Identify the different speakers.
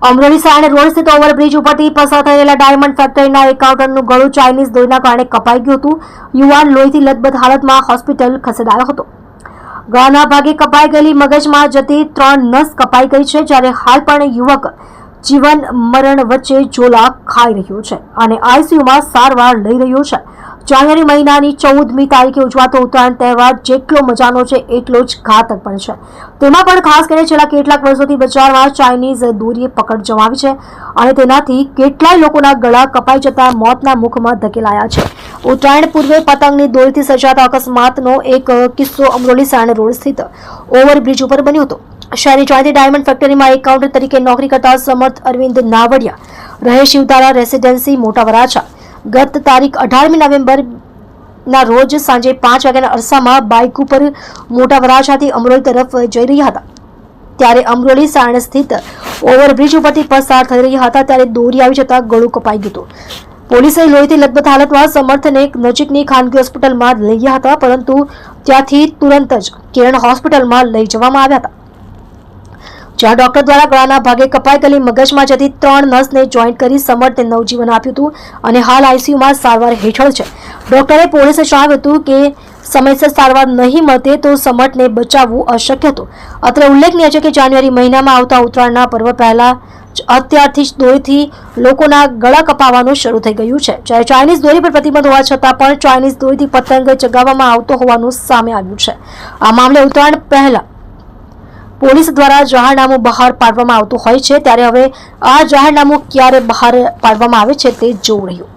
Speaker 1: Amroli Sayan road સ્થિત overbridge ઉપરથી પસાર થયેલા ડાયમંડ ફેક્ટરીના એકાઉન્ટન્ટનું ગળું ચાઇનીઝ દોઈના કારણે કપાઈ ગયું હતું. યુવાન લોહીથી લથબથ હાલતમાં હોસ્પિટલ ખસેડાયો હતો. ગળાના ભાગે કપાઈ ગયેલી મગજમાં જતી ત્રણ નસ કપાઈ ગઈ છે, જ્યારે હાલ પણ યુવક જીવન મરણ વચ્ચે ઝોલા ખાઈ રહ્યો છે અને આઈસીયુમાં સારવાર લઈ રહ્યો છે. જાન્યુઆરી મહિનાની ચૌદમી તારીખે ઉજવાતો ઉત્તરાયણ તહેવાર જેટલો મજાનો છે, એટલો જ ઘાતક પણ છે. તેમાં પણ ખાસ કરીને છેલ્લા કેટલાક વર્ષોથી બજારમાં ચાઇનીઝ દોરીએ પકડ જમાવી છે અને તેનાથી કેટલાય લોકોના ગળા કપાઈ જતા મોતના મુખમાં ધકેલાયા છે. ઉત્તરાયણ પૂર્વે પતંગની દોરીથી સર્જાતા અકસ્માતનો એક કિસ્સો અમરોલી સાયણ રોડ સ્થિત ઓવરબ્રિજ ઉપર બન્યો હતો. શહેરની ચોથી ડાયમંડ ફેક્ટરીમાં એકાઉન્ટન્ટ તરીકે નોકરી કરતા સમર્થ અરવિંદ નાવડિયા રહે શિવતારા રેસિડેન્સી મોટા વરાછા ગત તારીખ અઢારમી નવેમ્બર ના રોજ સાંજે પાંચ વાગ્યાના અરસામાં બાઇક ઉપર મોટા વરાછાથી અમરોલી તરફ જઈ રહ્યા હતા. ત્યારે અમરોલી સાયણ સ્થિત ઓવરબ્રિજ ઉપરથી પસાર થઈ રહ્યા હતા ત્યારે દોરી આવી જતા ગળું કપાઈ ગયું પોલીસે લોહીથી લથબથ હાલતમાં સમર્થને નજીકની ખાનગી હોસ્પિટલમાં લઈ ગયા હતા, પરંતુ ત્યાંથી તુરંત જ કિરણ હોસ્પિટલમાં લઈ જવામાં આવ્યા હતા. જ્યાં ડોક્ટર દ્વારા ગળાના ભાગે કપાઈ ગયેલી મગજમાં જતી ત્રણ નસને જોઈન્ટ કરી સમર્થને નવજીવન આપ્યું હતું અને હાલ આઈસીયુમાં સારવાર હેઠળ છે. ડોક્ટરે પોલીસે જણાવ્યું હતું કે સમયસર સારવાર નહીં મળતે તો સમર્થને બચાવવું અશક્ય હતું. અત્રે ઉલ્લેખનીય છે કે જાન્યુઆરી મહિનામાં આવતા ઉત્તરાયણના પર્વ પહેલા અત્યારથી જ દોરીથી લોકોના ગળા કપાવવાનું શરૂ થઈ ગયું છે. જ્યારે ચાઇનીઝ દોરી પર પ્રતિબંધ હોવા છતાં પણ ચાઇનીઝ દોરીથી પતંગ ચગાવવામાં આવતો હોવાનું સામે આવ્યું છે. આ મામલે ઉત્તરાયણ પહેલા પોલીસ દ્વારા જાહેરનામું બહાર પાડવામાં આવતું હોય છે, ત્યારે હવે આ જાહેરનામું ક્યારે બહાર પાડવામાં આવે છે તે જોવું રહ્યું.